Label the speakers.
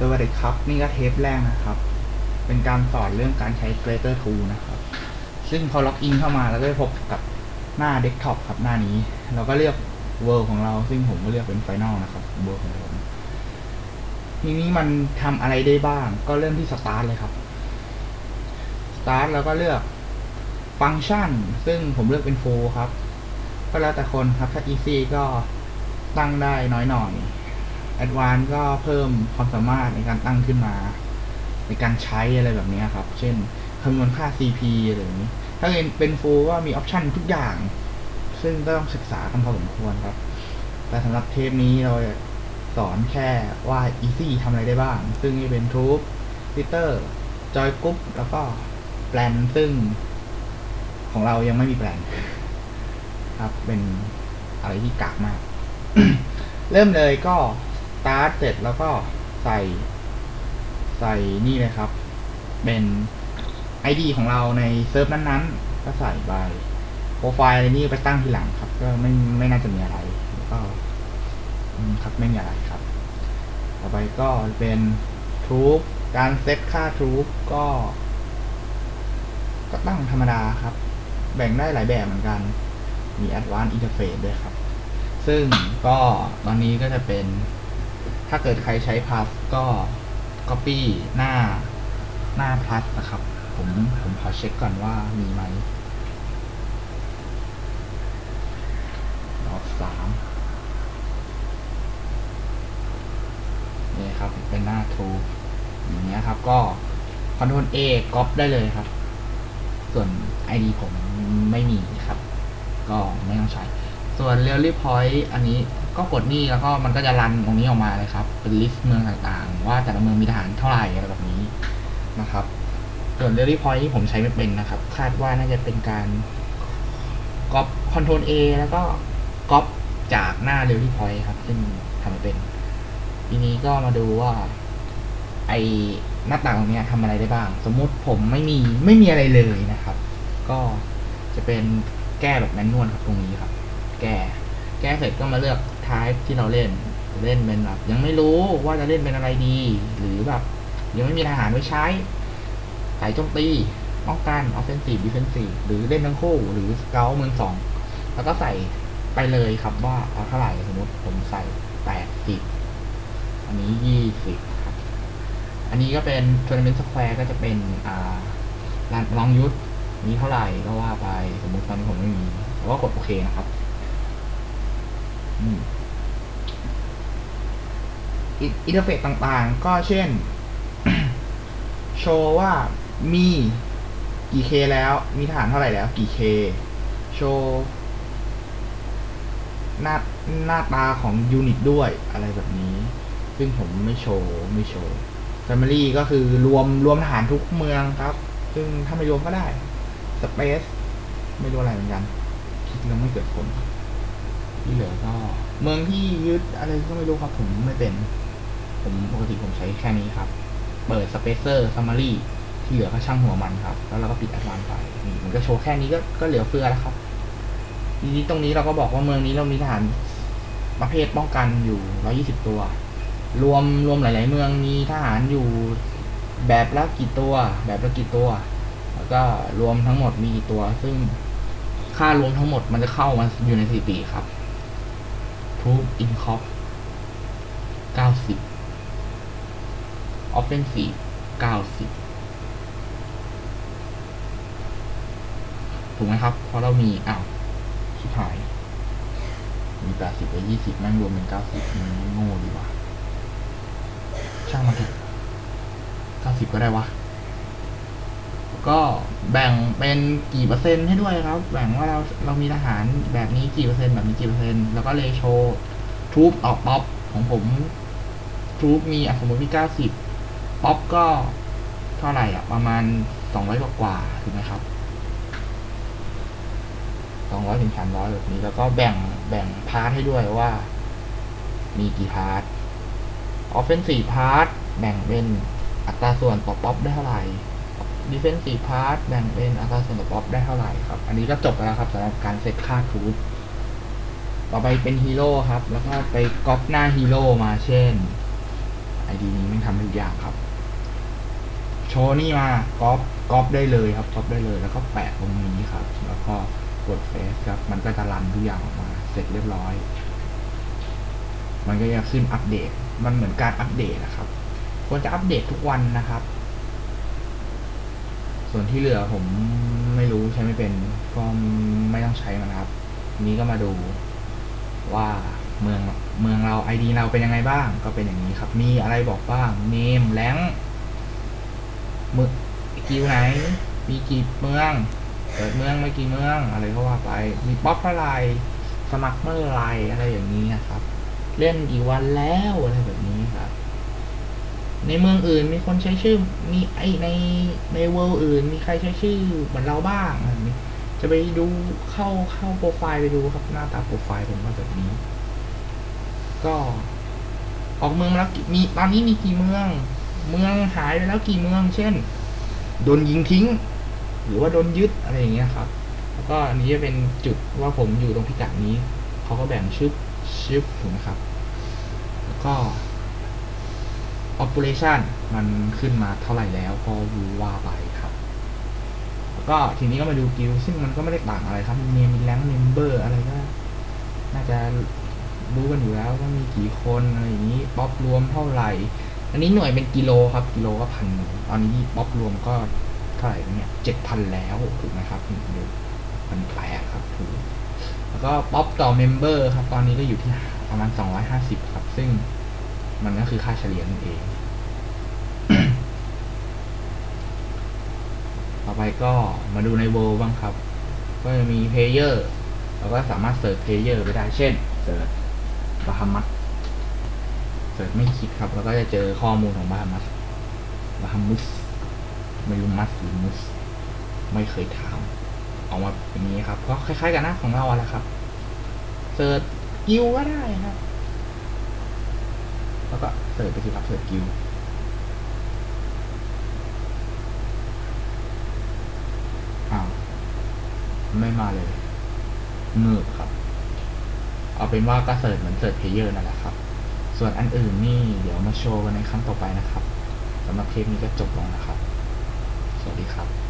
Speaker 1: สวัสดีครับ นี่ก็เทปแรกนะครับ เป็นการสอนเรื่องการใช้ Creator Tool นะครับ ซึ่งพอล็อกอินเข้ามาแล้วก็ไปพบกับหน้าเดสก์ท็อปครับหน้านี้ เราก็เลือก World ของเรา ซึ่งผมก็เลือกเป็น Final นะครับ World ของผมทีนี้มันทำอะไรได้บ้าง ก็เริ่มที่ Start เลยครับ Start แล้วก็เลือกฟังก์ชัน ซึ่งผมเลือกเป็น Full ครับ ก็แล้วแต่คนครับ ถ้า Easy ก็ตั้งได้น้อยหน่อย Advanced ก็เพิ่มความสามารถในการตั้งขึ้นมา ในการใช้อะไรแบบนี้ครับ เช่นคำนวณค่า CP อะไรแบบนี้ ถ้าเป็น Full ก็มีออปชันทุกอย่าง ซึ่งก็ต้องศึกษากันพอสมควรครับ แต่สำหรับเทปนี้เราสอนแค่ว่า Easy ทำอะไรได้บ้าง ซึ่งจะเป็น Troop Twitter Joy Group แล้วก็แปลนซึ่ง ของเรายังไม่มีแปลนครับ เป็นอะไรที่กากมาก เริ่มเลยก็ start เสร็จแล้วก็ใส่ใส่นี่เลยครับ เป็น ID ของเราในเซิร์ฟนั้นๆ ก็ใส่ไปโปรไฟล์อะไรนี่ไปตั้งทีหลังครับ ก็ไม่ไม่น่าจะมีอะไรก็ครับไม่มีอะไรครับ ต่อไปก็เป็นทูบการเซตค่าทูบก็ ก็ตั้งธรรมดาครับ แบ่งได้หลายแบบเหมือนกัน มี Advanced Interface ด้วยครับ ซึ่งก็ตอนนี้ก็จะเป็น ถ้าเกิดใครใช้ Plus ก็ Copy หน้าหน้า Plus นะครับ ผมผมขอเช็คก่อนว่ามีไหมรอบสามนี่ครับ เป็นหน้า True อย่างเงี้ยครับ ก็ Ctrl A ก๊อปได้เลยครับ ส่วน ID ผมไม่มีครับ ก็ไม่ต้องใช้ ส่วน r e a l l y Point อันนี้ ก็กดนี่แล้วก็มันก็จะรันตรงนี้ออกมาเลยครับ เป็นลิสต์เมืองต่างๆ ว่าแต่ละเมืองมีทหารเท่าไหร่อะไรแบบนี้นะครับ ส่วน r e a l l y Point ที่ผมใช้ไม่เป็นนะครับ คาดว่าน่าจะเป็นการก๊อป Ctrl A แล้วก็ก๊อปจากหน้า r e a l l y Point ครับ ซึ่งทำไม่เป็น ทีนี้ก็มาดูว่า ไอหน้าต่างตรงนี้ทำอะไรได้บ้าง สมมุติผมไม่มีไม่มีอะไรเลยนะครับ ก็จะเป็นแก้แบบแมนนวลครับตรงนี้ครับ แก้ แก้เสร็จก็มาเลือก ทายที่เราเล่น เล่นเป็นแบบยังไม่รู้ว่าจะเล่นเป็นอะไรดี หรือแบบยังไม่มีทหารไว้ใช้สายโจมตีป้องกัน offensive defensive หรือเล่นทั้งคู่หรือสเกลเมือสองแล้วก็ใส่ไปเลยครับว่าเอาเท่าไหร่สมมติผมใส่แปดสิบอันนี้ยี่สิบครับ อันนี้ก็เป็น tournament square ก็จะเป็นอ่าลองยุทธมีเท่าไหร่ก็ว่าไปสมมติตอนนี้ผมไม่มีแล้วก็กดโอเคนะครับอิ นเทอร์เฟซต่างๆ ก็เช่น โชว์ว่ามีกี่เคแล้ว มีฐานเท่าไหร่แล้ว กี่เค โชว์หน้าหน้าตาของยูนิตด้วยอะไรแบบนี้ ซึ่งผมไม่โชว์ ไม่โชว์ Family ก็คือรวมรวมทหารทุกเมืองครับ ซึ่งถ้าไม่รวมก็ได้ Space ไม่รู้อะไรเหมือนกัน คิดแล้วไม่เกิดผลที่เหลือก็ เมืองที่ยึดอะไรก็ไม่รู้ครับผมไม่เป็น ผมปกติผมใช้แค่นี้ครับ เปิด Spacer Summary ที่เหลือก็ช่างหัวมันครับ แล้วเราก็ปิด Advanced ไปนี่มันก็โชว์แค่นี้ก็ก็เหลือเฟือแล้วครับทีนี้ตรงนี้เราก็บอกว่าเมืองนี้เรามีทหารประเภทป้องกันอยู่ 120 ตัว รวมรวมหลาย ๆ เมืองมีทหารอยู่แบบละกี่ตัว แบบละกี่ตัว แล้วก็รวมทั้งหมดมีกี่ตัว ซึ่งค่ารวมทั้งหมดมันจะเข้ามาอยู่ในสถิติครับทูอินค ออฟเฟนซีเก้าสิบถูกไหมครับ เพราะเรามีอ้าวชิบหาย มีแปดสิบกับยี่สิบแม่งรวมเป็นเก้าสิบมันโง่ดีว่ะช่างมันเถอะเก้าสิบก็ได้วะ ก็แบ่งเป็นกี่เปอร์เซ็นต์ให้ด้วยครับ แบ่งว่าเราเรามีทหารแบบนี้กี่เปอร์เซ็นต์แบบนี้กี่เปอร์เซ็นต์ แล้วก็เลโชทูบออกป๊อปของผมทูบมีสมมติมีเก้าสิบป๊ อปก็เท่าไหร่อะ ประมาณสองร้อยกว่าถูกไหมครับสองร้อยถึงสามร้อยแบบนี้ แล้วก็แบ่งแบ่งพาร์ทให้ด้วยว่า มีกี่พาร์ทออฟเฟนซีพาร์ทแบ่งเป็นอัตราส่วนต่อป๊อปได้เท่าไหร่ defensive part แบ่งเป็นอัตราส่วนต่อป๊อปได้เท่าไหร่ครับ อันนี้ก็จบไปแล้วครับสำหรับการเซตค่าทูบต่อไปเป็นฮีโร่ครับ แล้วก็ไปก๊อปหน้าฮีโร่มาเช่นไอ ID นี้ม่งทำทุกอย่างครับ โชว์นี่มาก๊อปก๊อปได้เลยครับก๊อปได้เลย แล้วก็แปะตรงนี้ครับ แล้วก็กดเฟซครับ มันก็จะรันทุกอย่างออกมา เสร็จเรียบร้อย มันก็จะขึ้นอัปเดต มันเหมือนการอัปเดตนะครับ ควรจะอัปเดตทุกวันนะครับ ส่วนที่เหลือผมไม่รู้ใช้ไม่เป็น ก็ไม่ต้องใช้มันครับ นี้ก็มาดูว่าเมืองเมืองเราไอดีเราเป็นยังไงบ้าง ก็เป็นอย่างนี้ครับ มีอะไรบอกบ้าง เนมแรง มือกิวไหน มีกี่เมือง เปิดเมืองไม่กี่เมืองอะไรก็ว่าไป มีป๊อปเท่าไรสมัครเมื่อไรอะไรอย่างนี้นะครับ เล่นกี่วันแล้วอะไรแบบนี้ครับ ในเมืองอื่นมีคนใช้ชื่อ มีไอในในเวิลด์อื่น มีใครใช้ชื่อเหมือนเราบ้างอะไรแบบนี้ จะไปดูเข้าเข้าโปรไฟล์ไปดูครับหน้าตาโปรไฟล์ผมก็แบบนี้ ก็ออกเมืองมาแล้วมีตอนนี้มีกี่เมือง เมืองหายไปแล้วกี่เมือง เช่น โดนยิงทิ้ง หรือว่าโดนยึดอะไรอย่างเงี้ยครับ แล้วก็อันนี้จะเป็นจุดว่าผมอยู่ตรงพิกัดนี้ เขาก็แบ่งชึบชึบถูกไหมครับ แล้วก็ operation มันขึ้นมาเท่าไหร่แล้วก็ว่าไปครับ แล้วก็ทีนี้ก็มาดูกิลซึ่งมันก็ไม่ได้ต่างอะไรครับมีมีแรงเมมเบอร์อะไรก็น่าจะรู้กันอยู่แล้วว่ามีกี่คนอะไรอย่างนี้ ป๊อปรวมเท่าไหร่ อันนี้หน่วยเป็นกิโลครับ กิโลก็พันตอนนี้ป๊อปรวมก็เท่าไหร่เนี่ยเจ็ดพันแล้วถูกไหมครับนี่ดูมันแปลกครับถูกแล้วก็ป๊อปต่อเมมเบอร์ครับ ตอนนี้ก็อยู่ที่ประมาณสองร้อยห้าสิบครับ ซึ่งมันก็คือค่าเฉลี่ยนั่นเอง ต่อไปก็มาดูในเว r ร์บ้างครับ ก็จะมีเพลเยอร์เราก็สามารถเสิร์ชเพลเยอร์ไปได้เช่น เสิร์ชบาฮามัส เสิร์ชไม่คิดครับ แล้วก็จะเจอข้อมูลของบาฮามัสบาฮามุสไม่รู้มัสหรือมุส ไม่เคยถามออกมาอย่างนี้ครับ ก็คล้ายๆ กันนะของเราอะแหละครับเสิร์ชกิวก็ได้ครับแล้วก็เสิร์ชไปสิครับเสิร์ชกิวอ้าวไม่มาเลยเงือบครับ เอาเป็นว่าก็เสิร์ชเหมือนเสิร์ชเพลเยอร์นั่นแหละครับ ส่วนอันอื่นนี่เดี๋ยวมาโชว์กันในครั้งต่อไปนะครับสำหรับเทปนี้ก็จบลงนะครับ สวัสดีครับ